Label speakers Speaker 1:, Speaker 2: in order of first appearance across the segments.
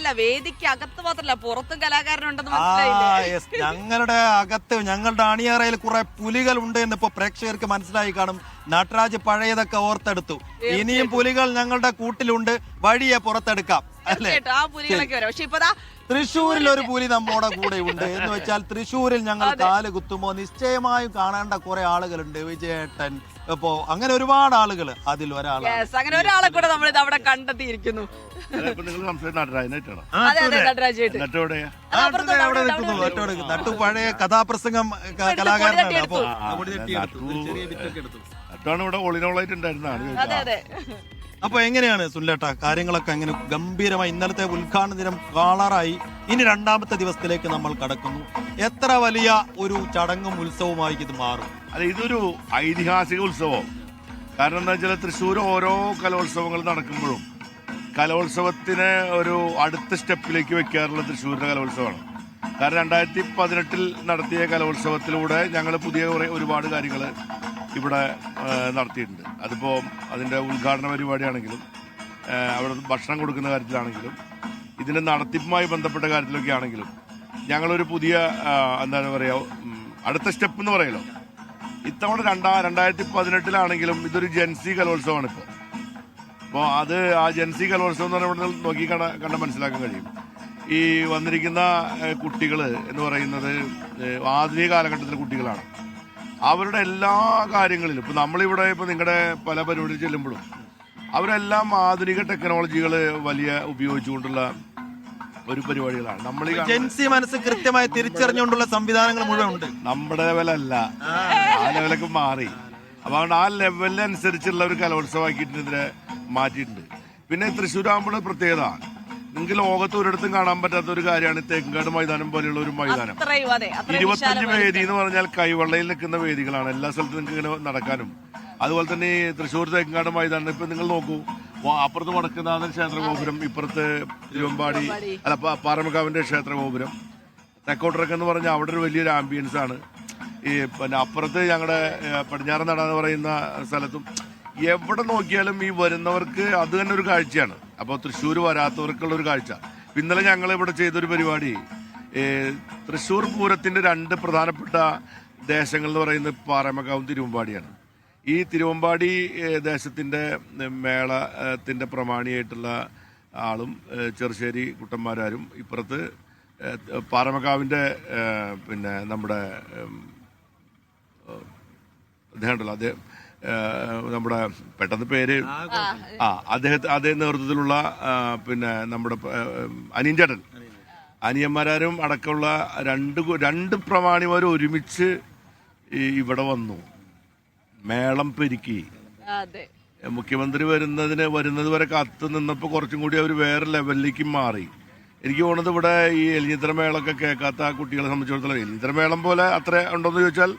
Speaker 1: മാത്രമല്ല വേദിക്ക് അകത്ത് മാത്രമല്ല പുറത്തും കലാകാരനുണ്ടെന്ന് മനസ്സിലായില്ലേ?
Speaker 2: ഞങ്ങളുടെ അകത്ത് ഞങ്ങളുടെ അണിയറയിൽ കുറെ പുലികൾ ഉണ്ട് എന്ന് ഇപ്പൊ പ്രേക്ഷകർക്ക് മനസ്സിലായി കാണും. നട്രാജ് പഴയതൊക്കെ ഓർത്തെടുത്തു. ഇനിയും പുലികൾ ഞങ്ങളുടെ കൂട്ടിലുണ്ട്. വഴിയെ പുറത്തെടുക്കാം.
Speaker 1: ആ പുലികളൊക്കെ വരാം. പക്ഷെ ഇപ്പൊ
Speaker 2: തൃശ്ശൂരിൽ ഒരു പുലി നമ്മുടെ കൂടെ ഉണ്ട്. എന്ന് വെച്ചാൽ തൃശ്ശൂരിൽ ഞങ്ങൾ കാൽ കുത്തുമ്പോ നിശ്ചയമായും കാണേണ്ട കുറെ ആളുകളുണ്ട്. വിജയേട്ടൻ ഇപ്പോ അങ്ങനെ ഒരുപാട് ആളുകൾ അതിൽ ഒരാളാണ്.
Speaker 1: Yes, അങ്ങനെ ഒരാളെ കൂടെ നമ്മൾ ഇത് അവിടെ കണ്ടെത്തിയിരിക്കുന്നു.
Speaker 2: നട്ടു പഴയ കഥാപ്രസംഗം കലാകാരനാണ് അപ്പോ പൊടി തട്ടി എടുത്തു. ചെറിയ ബിറ്റൊക്കെ എടുത്തു.
Speaker 3: നട്ടാണ് ഇവിടെ ഒളിനോളായിട്ട് ഉണ്ടായിരുന്നതാണ്
Speaker 1: അതെ അതെ.
Speaker 2: അപ്പൊ എങ്ങനെയാണ് സുല്ലേട്ട കാര്യങ്ങളൊക്കെ എങ്ങനെ ഗംഭീരമായി ഇന്നലത്തെ ഉദ്ഘാടന ദിനം കാളറായി ഇനി രണ്ടാമത്തെ ദിവസത്തിലേക്ക് നമ്മൾ കടക്കുന്നു. എത്ര വലിയ ഒരു ചടങ്ങും ഉത്സവമായി ഇത് മാറും?
Speaker 3: അല്ല ഇതൊരു ഐതിഹാസിക ഉത്സവം. കാരണം എന്താ വെച്ചാൽ തൃശ്ശൂർ ഓരോ കലോത്സവങ്ങൾ നടക്കുമ്പോഴും കലോത്സവത്തിന് ഒരു അടുത്ത സ്റ്റെപ്പിലേക്ക് വെക്കാറുള്ള തൃശ്ശൂരിന്റെ കലോത്സവമാണ്. കാരണം രണ്ടായിരത്തി പതിനെട്ടിൽ നടത്തിയ കലോത്സവത്തിലൂടെ ഞങ്ങൾ പുതിയ ഒരുപാട് കാര്യങ്ങൾ ഇവിടെ നടത്തിയിട്ടുണ്ട്. അതിപ്പോൾ അതിന്റെ ഉദ്ഘാടന പരിപാടിയാണെങ്കിലും അവിടെ ഭക്ഷണം കൊടുക്കുന്ന കാര്യത്തിലാണെങ്കിലും ഇതിന്റെ നടത്തിപ്പുമായി ബന്ധപ്പെട്ട കാര്യത്തിലൊക്കെ ആണെങ്കിലും ഞങ്ങളൊരു പുതിയ എന്താണ് പറയുക അടുത്ത സ്റ്റെപ്പ് എന്ന് പറയലോ. ഇത്തവണ രണ്ടാ രണ്ടായിരത്തി പതിനെട്ടിലാണെങ്കിലും ഇതൊരു ജൻസി കലോത്സവമാണ് ഇപ്പോൾ അപ്പോൾ അത് ആ ജൻസി കലോത്സവം എന്ന് പറയുമ്പോൾ നോക്കി കണ്ട കണ്ട മനസ്സിലാക്കാൻ കഴിയും. ഈ വന്നിരിക്കുന്ന കുട്ടികൾ എന്ന് പറയുന്നത് ആധുനിക കാലഘട്ടത്തിലെ കുട്ടികളാണ്. അവരുടെ എല്ലാ കാര്യങ്ങളിലും ഇപ്പൊ നമ്മളിവിടെ ഇപ്പൊ നിങ്ങളുടെ പല പരിപാടി ചെല്ലുമ്പോഴും അവരെല്ലാം ആധുനിക ടെക്നോളജികൾ വലിയ ഉപയോഗിച്ചുകൊണ്ടുള്ള ഒരു പരിപാടികളാണ്. നമ്മൾ
Speaker 2: ജെൻസി മനസ്സ് കൃത്യമായി തിരിച്ചറിഞ്ഞുകൊണ്ടുള്ള സംവിധാനങ്ങൾ മുഴുവൻ ഉണ്ട്
Speaker 3: നമ്മുടെ ലെവലല്ല. ആ. ലെവലൊക്കെ മാറി. അപ്പൊ ആ ലെവലിനനുസരിച്ചുള്ള ഒരു കലോത്സവമാക്കിയിട്ടിതിനെ മാറ്റിയിട്ടുണ്ട്. പിന്നെ തൃശ്ശൂരാകുമ്പോൾ പ്രത്യേകത നിങ്ങൾക്ക് ലോകത്ത് ഒരിടത്തും കാണാൻ പറ്റാത്ത ഒരു കാര്യമാണ് തേക്കുംകാട് മൈതാനം പോലെയുള്ള ഒരു മൈതാനം.
Speaker 1: അത്രയും അതെ അത്രയും
Speaker 3: ഇരുപത്തഞ്ച് വേദി എന്ന് പറഞ്ഞാൽ കൈവെള്ളയിൽ നിൽക്കുന്ന വേദികളാണ്. എല്ലാ സ്ഥലത്തും നിങ്ങൾക്ക് ഇങ്ങനെ നടക്കാനും. അതുപോലെ തന്നെ ഈ തൃശ്ശൂർ തേക്കുംകാട് മൈതാനം ഇപ്പൊ നിങ്ങൾ നോക്കൂ. വ- അപ്പുറത്ത് ക്ഷേത്ര ഗോപുരം ഇപ്പുറത്ത് തിരുവമ്പാടി അല്ല പ- ക്ഷേത്ര ഗോപുരം തെക്കോട്ടിറക്കം എന്ന് പറഞ്ഞാൽ അവിടെ ഒരു വലിയൊരു ആംബിയൻസ് ആണ്. ഈ പിന്നെ അപ്പുറത്ത് ഞങ്ങളുടെ പടിഞ്ഞാറൻ നട എന്ന് പറയുന്ന സ്ഥലത്തും എവിടെ നോക്കിയാലും ഈ വരുന്നവർക്ക് അത് തന്നെ ഒരു കാഴ്ചയാണ്. അപ്പോൾ തൃശ്ശൂർ വരാത്തവർക്കുള്ള ഒരു കാഴ്ച. ഇന്നലെ ഞങ്ങൾ ഇവിടെ ചെയ്തൊരു പരിപാടി. തൃശ്ശൂർ പൂരത്തിന്റെ രണ്ട് പ്രധാനപ്പെട്ട ദേശങ്ങൾ എന്ന് പറയുന്നത് പാറമക്കാവും തിരുവമ്പാടിയാണ്. ഈ തിരുവമ്പാടി ദേശത്തിന്റെ മേളത്തിന്റെ പ്രമാണിയായിട്ടുള്ള ആളും ചെറുശ്ശേരി കുട്ടന്മാരാരും ഇപ്പുറത്ത് പാറമക്കാവിന്റെ പിന്നെ നമ്മുടെ ഉം, അദ്ദേഹം നമ്മുടെ പെട്ടെന്ന് പേര് ആ അദ്ദേഹത്തെ അതേ നേതൃത്വത്തിലുള്ള പിന്നെ നമ്മുടെ അനിയൻചേട്ടൻ. അനിയൻ ചേട്ടൻ അനിയന്മാരും അടക്കമുള്ള രണ്ട് രണ്ട് പ്രമാണിമാരും ഒരുമിച്ച് ഇവിടെ വന്നു. മേളം പെരുക്കി. മുഖ്യമന്ത്രി വരുന്നതിന് വരുന്നത് വരെ കാത്തു നിന്നപ്പോൾ കുറച്ചും കൂടി അവർ വേറെ ലെവലിലേക്ക് മാറി. എനിക്ക് തോന്നുന്നത് ഇവിടെ ഈ എലിഞ്ഞിത്ര മേളൊക്കെ കേൾക്കാത്ത കുട്ടികളെ സംബന്ധിച്ചിടത്തോളം എലിഞ്ഞിത്ര മേളം പോലെ അത്ര ഉണ്ടോന്ന് ചോദിച്ചാൽ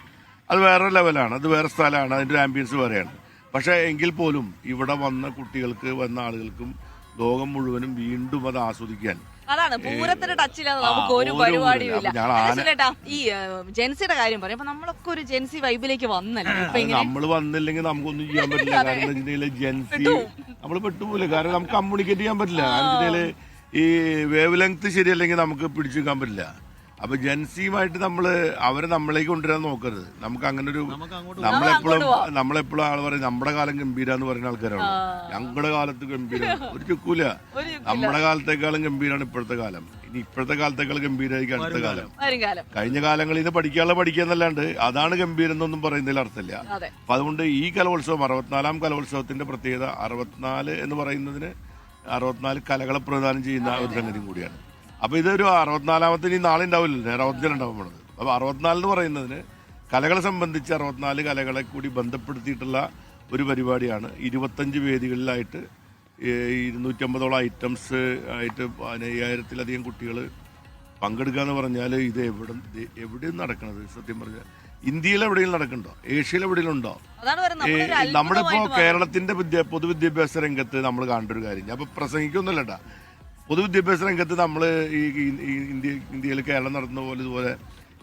Speaker 3: അത് വേറെ ലെവലാണ് അത് വേറെ സ്ഥലമാണ്. അതിന്റെ ഒരു ആംബിയൻസ് വേറെയാണ്. പക്ഷേ എങ്കിൽ പോലും ഇവിടെ വന്ന കുട്ടികൾക്ക് വന്ന ആളുകൾക്കും ലോകം മുഴുവനും വീണ്ടും അത് ആസ്വദിക്കാൻ.
Speaker 1: അതാണ്. പൂരത്തിന്റെ ടച്ചില്ലാതെ നമുക്ക് ഒരു പരിപാടിയും ഇല്ല. ഈ ജെൻസിയുടെ കാര്യം പറയും. അപ്പൊ നമ്മളൊക്കെ ഒരു ജെൻസി വൈബിലേക്ക് വന്നല്ലേ?
Speaker 3: നമ്മൾ വന്നില്ലെങ്കിൽ നമുക്കൊന്നും ചെയ്യാൻ പറ്റില്ല. കാരണം ജെൻസി നമ്മൾ പെട്ടുപോലെ കാരണം നമുക്ക് കമ്മ്യൂണിക്കേറ്റ് ചെയ്യാൻ പറ്റില്ല. ഈ വേവ് ലെങ്ത് ശരിയല്ലെങ്കിൽ നമുക്ക് പിടിച്ചു നിൽക്കാൻ പറ്റില്ല. അപ്പൊ ജെൻസിയുമായിട്ട് നമ്മൾ അവരെ നമ്മളേക്ക് കൊണ്ടുവരാൻ നോക്കരുത്. നമുക്ക് അങ്ങനെ ഒരു നമ്മളെപ്പോഴും നമ്മളെപ്പോഴും ആൾ പറയും നമ്മുടെ കാലം ഗംഭീര എന്ന് പറയുന്ന ആൾക്കാരാണ് ഞങ്ങളുടെ കാലത്ത് ഗംഭീര. ഒരു ചുക്കൂല. നമ്മുടെ കാലത്തേക്കാളും ഗംഭീരാണ് ഇപ്പോഴത്തെ കാലം. ഇനി ഇപ്പോഴത്തെ കാലത്തേക്കാൾ ഗംഭീരമായിരിക്കും അടുത്ത കാലം.
Speaker 1: കാലം.
Speaker 3: കഴിഞ്ഞ കാലങ്ങളിൽ നിന്ന് പഠിക്കാനുള്ള പഠിക്കാന്നല്ലാണ്ട് അതാണ് ഗംഭീരം എന്നൊന്നും പറയുന്നതിൽ അർത്ഥമില്ല.
Speaker 1: അതെ.
Speaker 3: അപ്പൊ അതുകൊണ്ട് ഈ കലോത്സവം അറുപത്തിനാലാം കലോത്സവത്തിന്റെ പ്രത്യേകത അറുപത്തിനാല് എന്ന് പറയുന്നതിന് അറുപത്തിനാല് കലകളെ പ്രദാനം ചെയ്യുന്ന ഒരു സംഗതി കൂടിയാണ്. അപ്പൊ ഇതൊരു അറുപത്തിനാലാമത്തെ ഇനി നാളെ ഉണ്ടാവില്ല അറുപത്തിനാല് ഉണ്ടാവും പോണത് അപ്പൊ അറുപത്തിനാല് എന്ന് പറയുന്നതിന് കലകളെ സംബന്ധിച്ച് അറുപത്തിനാല് കലകളെ കൂടി ബന്ധപ്പെടുത്തിയിട്ടുള്ള ഒരു പരിപാടിയാണ്. ഇരുപത്തഞ്ച് വേദികളിലായിട്ട് ഇരുന്നൂറ്റമ്പതോളം ഐറ്റംസ് ആയിട്ട് അയ്യായിരത്തിലധികം കുട്ടികൾ പങ്കെടുക്കുക എന്ന് പറഞ്ഞാൽ ഇത് എവിടെ എവിടെയും നടക്കണത്? സത്യം പറഞ്ഞാൽ ഇന്ത്യയിൽ എവിടെയും നടക്കണ്ടോ? ഏഷ്യയിൽ എവിടെയും ഉണ്ടോ? നമ്മളിപ്പോ കേരളത്തിന്റെ വിദ്യ പൊതുവിദ്യാഭ്യാസ രംഗത്ത് നമ്മൾ കാണേണ്ട ഒരു കാര്യം ഞാൻ ഇപ്പൊ പ്രസംഗിക്കൊന്നുമല്ലട്ടാ. പൊതുവിദ്യാഭ്യാസ രംഗത്ത് നമ്മൾ ഈ ഇന്ത്യ ഇന്ത്യയിൽ കേരളം നടത്തുന്ന പോലെ ഇതുപോലെ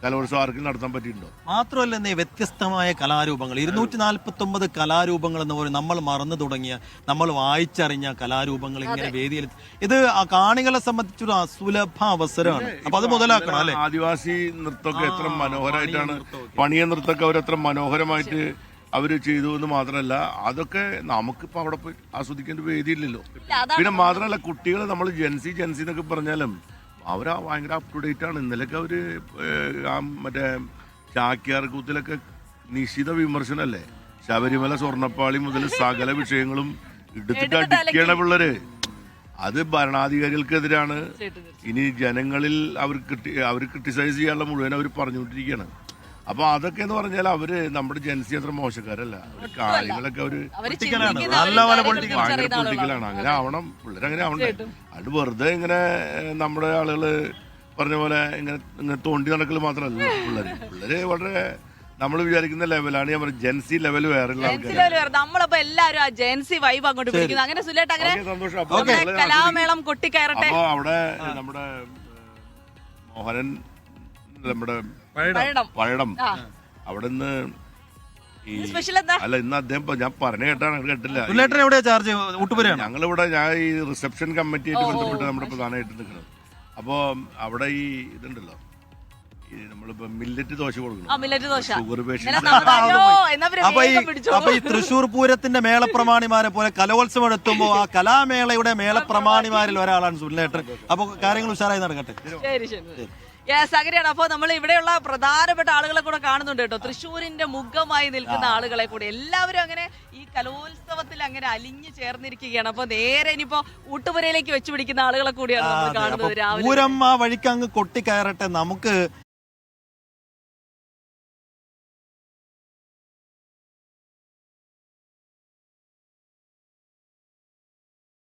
Speaker 3: കലോത്സവം ആർക്കും നടത്താൻ പറ്റിയിട്ടുണ്ടോ?
Speaker 2: മാത്രമല്ല എന്നേ വ്യത്യസ്തമായ കലാരൂപങ്ങൾ ഇരുന്നൂറ്റി നാൽപ്പത്തി ഒമ്പത് കലാരൂപങ്ങൾ എന്ന് പറയും നമ്മൾ മറന്നു തുടങ്ങിയ നമ്മൾ വായിച്ചറിഞ്ഞ കലാരൂപങ്ങൾ ഇങ്ങനെ വേദിയിൽ ഇത് ആ കാണികളെ സംബന്ധിച്ചൊരു അസുലഭ അവസരമാണ്. അപ്പൊ അത് മുതലാക്കണം അല്ലെ?
Speaker 3: ആദിവാസി നൃത്തമൊക്കെ എത്ര മനോഹരമായിട്ടാണ്
Speaker 2: പണിയ നൃത്തമൊക്കെ.
Speaker 3: പണിയ നൃത്തമൊക്കെ അവർ എത്ര മനോഹരമായിട്ട് അവർ ചെയ്തു എന്ന് മാത്രമല്ല അതൊക്കെ നമുക്കിപ്പോ അവിടെ പോയി ആസ്വദിക്കേണ്ട വേദിയില്ലല്ലോ. പിന്നെ മാത്രമല്ല കുട്ടികൾ നമ്മൾ ജെൻസി ജെൻസി എന്നൊക്കെ പറഞ്ഞാലും അവരാ ഭയങ്കര അപ് ടു ഡേറ്റ് ആണ്. ഇന്നലെയൊക്കെ അവർ ഏഹ്, ആ മറ്റേ ചാക്യാർ കൂത്തിലൊക്കെ നിശ്ചിത വിമർശനല്ലേ ശബരിമല സ്വർണപ്പാളി മുതൽ സകല വിഷയങ്ങളും എടുത്തിട്ട് അടിക്കണ പിള്ളേര്. അത് ഭരണാധികാരികൾക്കെതിരാണ്. ഇനി ജനങ്ങളിൽ അവർ അവർ ക്രിട്ടിസൈസ് ചെയ്യാനുള്ള മുഴുവൻ അവർ പറഞ്ഞുകൊണ്ടിരിക്കുകയാണ്. അപ്പൊ അതൊക്കെ എന്ന് പറഞ്ഞാൽ അവർ നമ്മുടെ ജനസി അത്ര മോശക്കാരല്ല. അവർ കാര്യങ്ങളൊക്കെ
Speaker 2: അവർ.
Speaker 3: ഭയങ്കര പൊളിറ്റിക്കലാണ്. അങ്ങനെ ആവണം പിള്ളേർ അങ്ങനെ ആവണ്ടേ അത് വെറുതെ ഇങ്ങനെ നമ്മുടെ ആളുകൾ പറഞ്ഞ പോലെ ഇങ്ങനെ ഇങ്ങനെ തോണ്ടി നടക്കൽ മാത്രമല്ല പിള്ളേര്. പിള്ളേര് വളരെ നമ്മൾ വിചാരിക്കുന്ന ലെവലാണ്. ഞാൻ പറഞ്ഞത് ജെൻസി ലെവൽ
Speaker 1: വേറെ. നമ്മളപ്പോ എല്ലാരും ആ ജെൻസി വൈബ് അങ്ങോട്ട് പിടിക്കുന്നത് അങ്ങനെ സുലേട്ട് അങ്ങനെ കലാമേളം കൊട്ടിക്കയറട്ടെ?
Speaker 3: അവിടെ നമ്മുടെ മോഹനൻ നമ്മുടെ
Speaker 1: പഴം
Speaker 3: പഴം
Speaker 1: ആ.
Speaker 3: അവിടെ നിന്ന് ഈ
Speaker 1: സ്പെഷ്യൽ എന്താ?
Speaker 3: അല്ല ഇന്ന് അദ്ദേഹം പ- ഞാൻ പറഞ്ഞു കേട്ടാണ് കേട്ടില്ല.
Speaker 2: പുല്ലേട്ടൻ എവിടെയാ ചാർജ് ഊട്ടുപുരയാണ്?
Speaker 3: ഞങ്ങളിവിടെ ഞാൻ ഈ റിസപ്ഷൻ കമ്മിറ്റിയായിട്ട് ബന്ധപ്പെട്ട് നമ്മുടെ പ്രധാനമായിട്ട് നിൽക്കുന്നത്. അപ്പോ അവിടെ ഈ ഇതുണ്ടല്ലോ. നമ്മളിപ്പോ മില്ലറ്റ് ദോശ
Speaker 1: ആ മില്ലറ്റ് ദോശ.
Speaker 3: ഷുഗർ പേഷ്യൻസ്
Speaker 2: അപ്പൊ ഈ. അപ്പൊ ഈ തൃശൂർ പൂരത്തിന്റെ മേളപ്രമാണിമാരെ പോലെ കലോത്സവം എത്തുമ്പോ ആ കലാമേളയുടെ മേളപ്രമാണിമാരിൽ ഒരാളാണ് സുനിലേട്ടൻ അപ്പൊ കാര്യങ്ങൾ ഉഷാറായി നടക്കട്ടെ.
Speaker 1: ശരി ശരി. യെസ് അങ്ങനെയാണ്. അപ്പോൾ നമ്മൾ ഇവിടെയുള്ള പ്രധാനപ്പെട്ട ആളുകളെ കൂടെ കാണുന്നുണ്ട് കേട്ടോ. തൃശ്ശൂരിന്റെ മുഖമായി നിൽക്കുന്ന ആളുകളെ കൂടെ. എല്ലാവരും അങ്ങനെ ഈ കലോത്സവത്തിൽ അങ്ങനെ അലിഞ്ഞു ചേർന്നിരിക്കുകയാണ്. അപ്പോൾ നേരെ ഇനിയിപ്പോ ഊട്ടുപുരയിലേക്ക് വെച്ചു പിടിക്കുന്ന ആളുകളെ കൂടിയാണ് നമ്മൾ കാണുന്നത് രാവിലെ.
Speaker 2: പൂരം ആ വഴിക്ക് അങ്ങ് കൊട്ടിക്കയറട്ടെ. നമുക്ക്